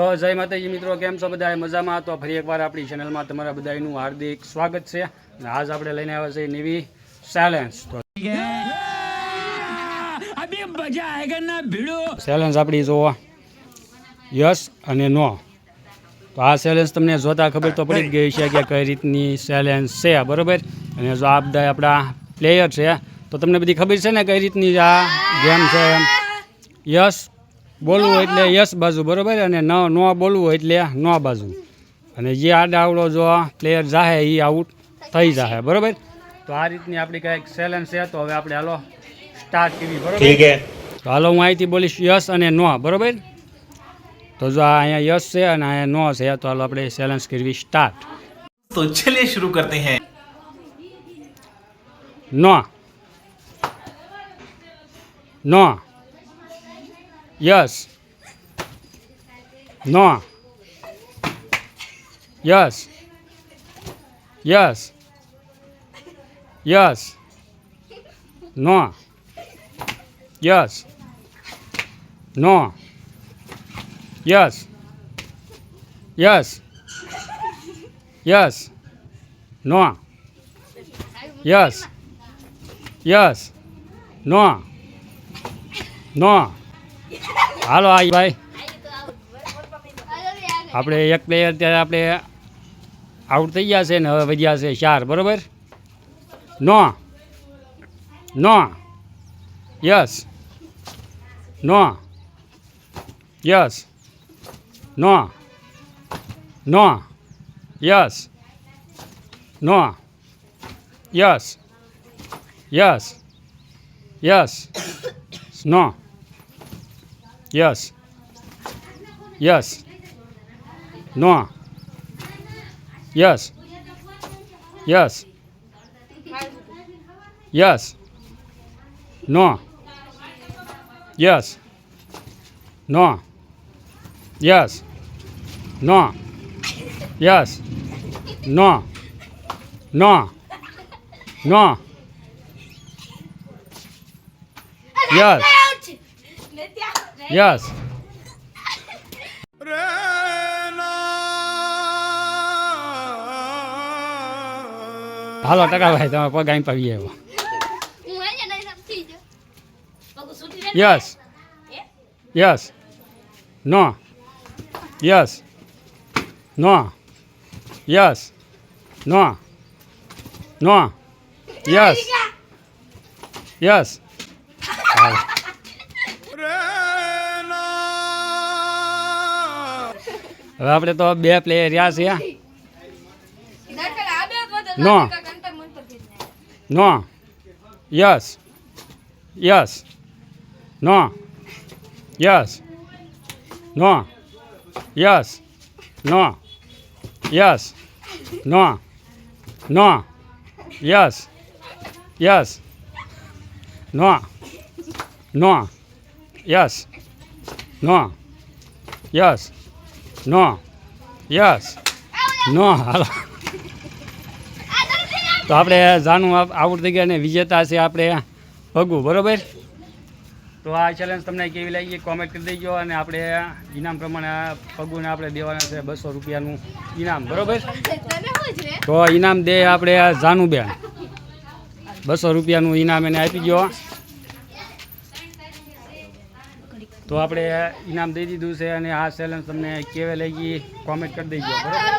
તો જય માતાજી મિત્રો, કેમ છો બધા મજામાં? તો ફરી એકવાર આપણી ચેનલમાં તમારા બધાનું હાર્દિક સ્વાગત છે. અને આજ આપણે લઈને આવ્યા છે નેવી સાયલેન્સ તો સેલેન્સ આપણી જુઓ. યસ અને નો. તો આ સેલેન્સ તમને જોતા ખબર તો પડી જ ગઈ છે કે કઈ રીતની સેલેન્સ છે, બરોબર? અને જો આ બધા આપણા પ્લેયર છે, તો તમને બધી ખબર છે ને કઈ રીતની આ ગેમ છે એમ? યસ બોલવું એટલે યસ બાજુ બરોબર? અને ન ન બોલવું એટલે ન બાજુ. અને જે આડે આવડો જો પ્લેયર જાહે એ આઉટ થઈ જાહે બરાબર? તો આ રીતની આપણી કાંઈક સેલેન્સ છે તો હવે આપણે હાલો સ્ટાર્ટ કરી બરાબર? તો હાલો હું અહીંથી બોલીશ યસ અને નો બરાબર? તો જો અહીંયા યસ છે અને અહીંયા નો છે તો હાલો આપણે સેલેન્સ કરવી સ્ટાર્ટ તો ચલિએ શરૂ કરતે હે. નો. નો. Yes. No. Yes. Yes. Yes. No. Yes. No. Yes. Yes. Yes. No. Yes. Yes. No. No. હાલો આઈ ભાઈ. આપણે એક પ્લેયર ત્યારે આપણે આઉટ થઈ ગયા છે ને હવે વધ્યા છે ચાર બરોબર? No. No. Yes. No. Yes. No. No. Yes. No. Yes. Yes. Yes. No. Yes. Yes. No. Yes. Yes. Yes. No. Yes. No. Yes. No. Yes. No. No. No. Yes. Yes હાલો, ટકાભાઈ તમે પગ આઈ પાવી આવ્યો yes yes no yes no yes no no yes yes હવે આપણે તો બે પ્લેયર રહ્યા છે no. No. Yes yes no. Yes no. Yes no. Yes no. No. Yes yes no. No. Yes no. Yes no yes no હાલો તો આપણે જાણું આવડતી ગયા અને વિજેતા છે આપણે ભગવું બરાબર? તો આ ચેલેન્જ તમને કેવી લાગી કોમેન્ટ કરી દેજો અને આપણે ઇનામ પ્રમાણે પગુને આપણે દેવાના છે બસો રૂપિયાનું ઇનામ, બરોબર? તો ઇનામ દે આપણે જાનુબેન. બસો રૂપિયાનું ઇનામ એને આપી દો તો આપણે ઇનામ દઈ દીધું છે અને આ ચેલેન્જ તમને કેવે લઈ ગઈ કોમેન્ટ કરી દઈ દેજો, બરાબર?